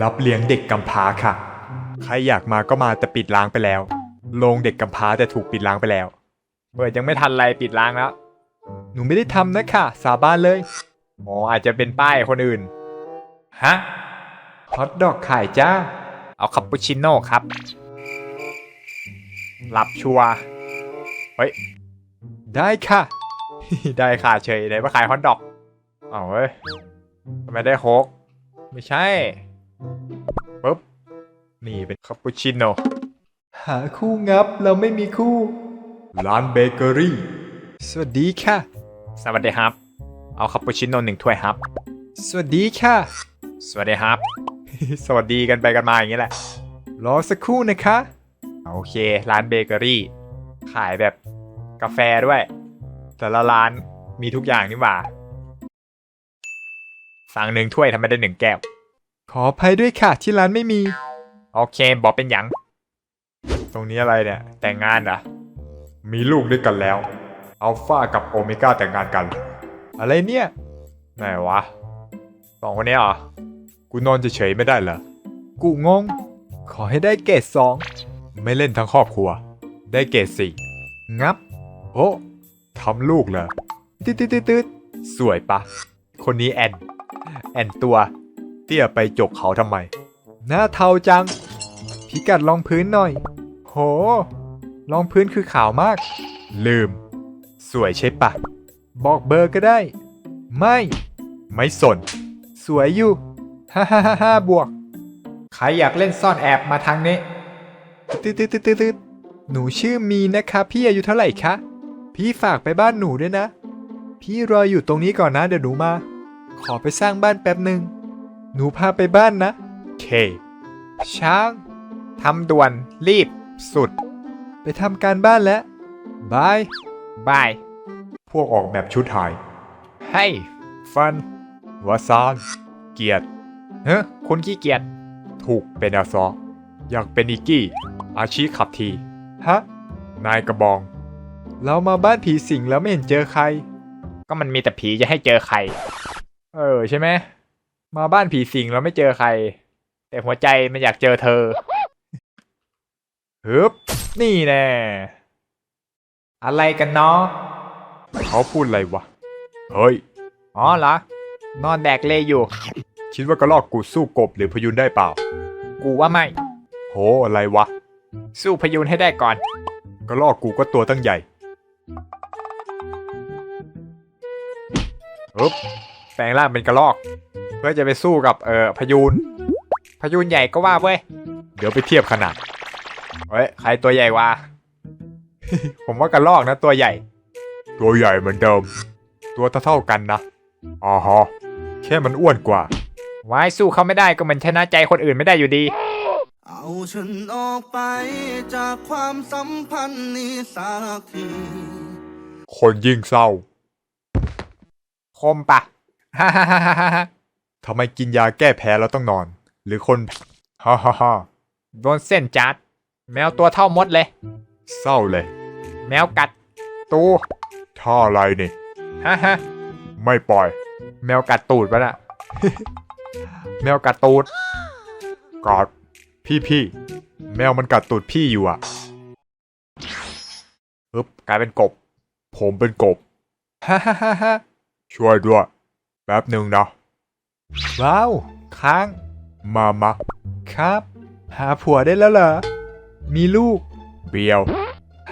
รับเลี้ยงเด็กกำพร้าค่ะ ใครอยากมาก็มาแต่ปิดล้างไปแล้ว โรงเด็กกำพร้าแต่ถูกปิดล้างไปแล้ว เปิดยังไม่ทันไรปิดล้างแล้ว หนูไม่ได้ทำนะค่ะ สาบานเลย อ๋ออาจจะเป็นป้ายคนอื่น ฮะ ฮอทดอกขายจ้า เอาคาปูชิโน่ครับ หลับชัวร์เฮ้ย ได้ค่ะ ได้ค่ะเฉยไหนมาขายฮอทดอก เอาเว้ยทำไมได้โค้กไม่ใช่ ปุ๊บนี่เป็นคาปูชิโน่หาคู่งับเราไม่มีคู่ ร้านเบเกอรี่ สวัสดีค่ะ สวัสดีครับ เอาคาปูชิโน่หนึ่งถ้วยครับ สวัสดีค่ะ สวัสดีครับ สวัสดีกันไปกันมาอย่างนี้แหละ รอสักครู่นะคะ โอเค ร้านเบเกอรี่ ขายแบบกาแฟด้วย แต่ละร้านมีทุกอย่างนี่หว่า สั่งหนึ่งถ้วยทำไมได้หนึ่งแก้ว ขออภัยด้วยค่ะที่ร้านไม่มี โอเค บอกเป็นหยัง ตรงนี้อะไรเนี่ย แต่งงานเหรอ มีลูกด้วยกันแล้ว อัลฟากับโอเมก้าแต่งงานกัน อะไรเนี่ย ไหนวะ สองคนนี้เหรอ กูนอนเฉยๆไม่ได้เหรอ กูงง ขอให้ได้เกรดสอง ไม่เล่นทั้งครอบครัว ได้เกรดสี่ งับ โอ้ทำลูกเหรอตืดตืดตืดตืดสวยปะ คนนี้แอน แอนตัวเตี้ยไปจกเขาทำไม หน้าเทาจัง พิกัดรองพื้นหน่อย โหรองพื้นคือขาวมาก ลืม สวยใช่ปะ บอกเบอร์ก็ได้ ไม่ ไม่สน สวยอยู่ ฮ่าฮ่าฮ่าฮ่าบวก ใครอยากเล่นซ่อนแอบมาทางนี้ตืดตืดตืดตืดตืดหนูชื่อมีนะคะ พี่อายุเท่าไหร่คะ พี่ฝากไปบ้านหนูด้วยนะ พี่รออยู่ตรงนี้ก่อนนะเดี๋ยวหนูมา ขอไปสร้างบ้านแป๊บหนึ่ง หนูพาไปบ้านนะ เค ช้างทำด่วนรีบ สุด ไปทำการบ้านแล้วบาย บาย พวกออกแบบชุดหาย ให้ฟันวาซานเกียรติเฮ้คุณขี้เกียจถูกเป็นอาซอ อยากเป็นอิกกี้ อาชีขับที ฮะ นายกระบอง เรามาบ้านผีสิงแล้วไม่เห็นเจอใคร ก็มันมีแต่ผีจะให้เจอใคร เออใช่ไหม มาบ้านผีสิงแล้วไม่เจอใคร แต่หัวใจมันอยากเจอเธอฮึบนี่แน่อะไรกันเนาะเขาพูดอะไรวะ เฮ้ย อ๋อเหรอ นอนแดกเลยอยู่ คิดว่ากระลอกกูสู้กบหรือพยุนได้เปล่า กูว่าไม่ โหอะไรวะ สู้พยูนให้ได้ก่อน กระลอกกูก็ตัวตั้งใหญ่ฮึบแป ลงร่างเป็นกระรอก เพื่อจะไปสู้กับเอ่อพยูนพยูนใหญ่ก็ว่าเว้ยเดี๋ยวไปเทียบขนาดเฮ้ยใครตัวใหญ่วะผมว่ากระรอกนะตัวใหญ่ ตัวใหญ่เหมือนเดิม ตัวเท่าๆกันนะอ๋อฮะแค่มันอ้วนกว่าวายสู้เขาไม่ได้ก็เหมันชนะใจคนอื่นไม่ได้อยู่ดี เอาฉันออกไปจากความสัมพันธ์นี้สักที คนยิ่งเศร้า คมปะ ฮ่าฮ่าฮ่าฮ่าฮ่าทำไมกินยาแก้แพ้แล้วต้องนอน หรือคนฮ่าฮ่าฮ่าโดนเส้นจัด แมวตัวเท่ามดเลย เศร้าเลย แมวกัด ตูท่าอะไรนี่ฮ่าฮ่าไม่ปล่อย แมวกัดตูดปะน่ะ แมวกัดตูดกอดพี่พี่แมวมันกัดตูดพี่อยู่อะอึบกลายเป็นกบ ผมเป็นกบฮ่าฮ่าฮ่าฮ่าช่วยด้วย แป๊บหนึ่งนะ ว้าว ค้าง มามาครับ หาผัวได้แล้วเหรอ มีลูก เบียว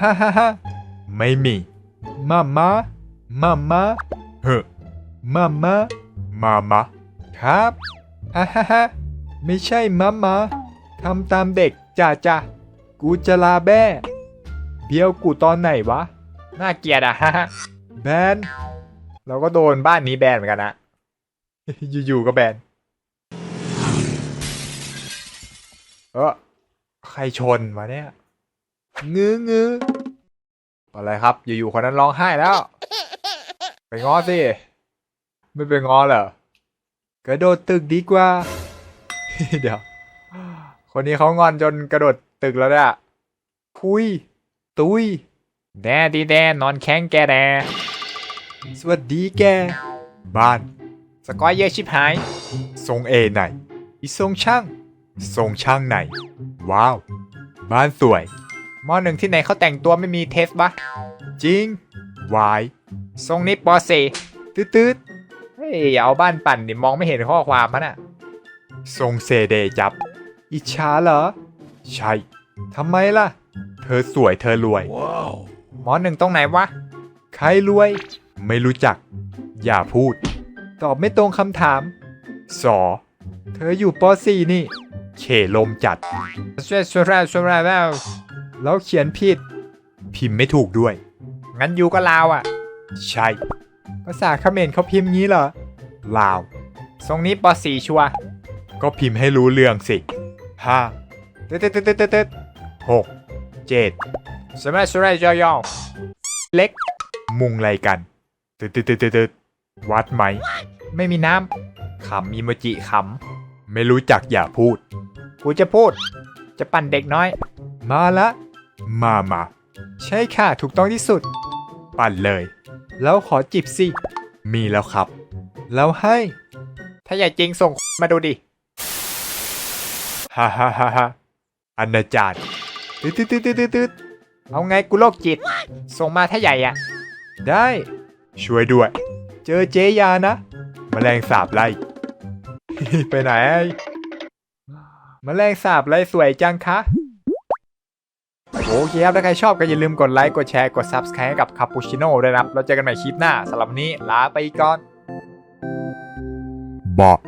ฮ่าฮ่าฮ่าไม่มีมามามามาเฮ้มามามามาครับฮ่าฮ่าฮ่าไม่ใช่มามาทำตามเด็กจ้าจ้ากูจะลาแบ้เบียวกูตอนไหนวะ น่าเกลียดอะฮ่าฮ่าแบน เราก็โดนบ้านนี้แบนเหมือนกันนะ อยู่ๆก็แบนเออใครชนมาเนี่ยงื้องื้ออะไรครับ อยู่ๆคนนั้นร้องไห้แล้ว ไปง้อสิ ไม่ไปง้อเหรอกระโดดตึกดีกว่า เดี๋ยว คนนี้เขางอนจนกระโดดตึกแล้วเนี่ยคุย ตุย แดดีแดนอนแข้งแกแดสวัสดีแก บ้าน สกอยเยอะชิบหาย ทรงเอไหน อีทรงช่าง ทรงช่างไหน ว้าว บ้านสวยมอหนึ่งที่ไหนเขาแต่งตัวไม่มีเทสปะจริง วาย ทรงนี้ปอสี่ตืดตืดเฮ้ยอย่าเอาบ้านปั่นดิมองไม่เห็นข้อความมันอะทรงเซเดจับ อิจฉาเหรอ ใช่ทำไมล่ะ เธอสวยเธอรวยมอหนึ่งตรงไหนวะ ใครรวย ไม่รู้จัก อย่าพูด ตอบไม่ตรงคำถามสอเธออยู่ป .4 นี่ เขลมจัดช่วยช่วยแล้วช่วยแล้วแล้วเขียนผิด พิมพ์ไม่ถูกด้วย งั้นอยู่ก็ลาวอะ ใช่ ภาษาเขมรเขาพิมพ์งี้เหรอ ลาว ทรงนี้ปอสี่ชัวร์ก็พิมพ์ให้รู้เรื่องสิห้าตึ๊ดตึ๊ดตึ๊ดตึ๊ดตึ๊ดหกเจ็ดสมัยช่วยยอยอเล็ก มุงอะไรกัน ตึ๊ดตึ๊ดตึ๊ดตึ๊ดตึ๊ดวัดไหม ไม่มีน้ขำอีโมจิขำไม่รู้จักอย่าพูดำกูจะพูด จะปั่นเด็กน้อย มาละ มามา ใช่ค่ะ ถูกต้องที่สุด ปั่นเลย แล้วขอจิบสิ มีแล้วครับ แล้วให้ ถ้าใหญ่จริงส่งมาดูดิฮ่าฮ่าฮ่าฮ่าอนาจารตึ๊ดตึ๊ดตึ๊ดตึ๊ดตึ๊ดตึ๊ดเอาไงกูโรคจิต ส่งมาถ้าใหญ่อะได้ ช่วยด้วย เจอเจยานะ มแมลงสาบไล่ ไปไหนมแมลงสาบไล่สวยจังคะโอเคครับ ถ้าใครชอบก็อย่าลืมกดไลค์ กดแชร์ กด Subscribe ให้กับคาปูชิโน่ด้วยนะครับ เราเจอกันใหม่คลิปหน้าสำหรับวันนี้ลาไปก่อนบอก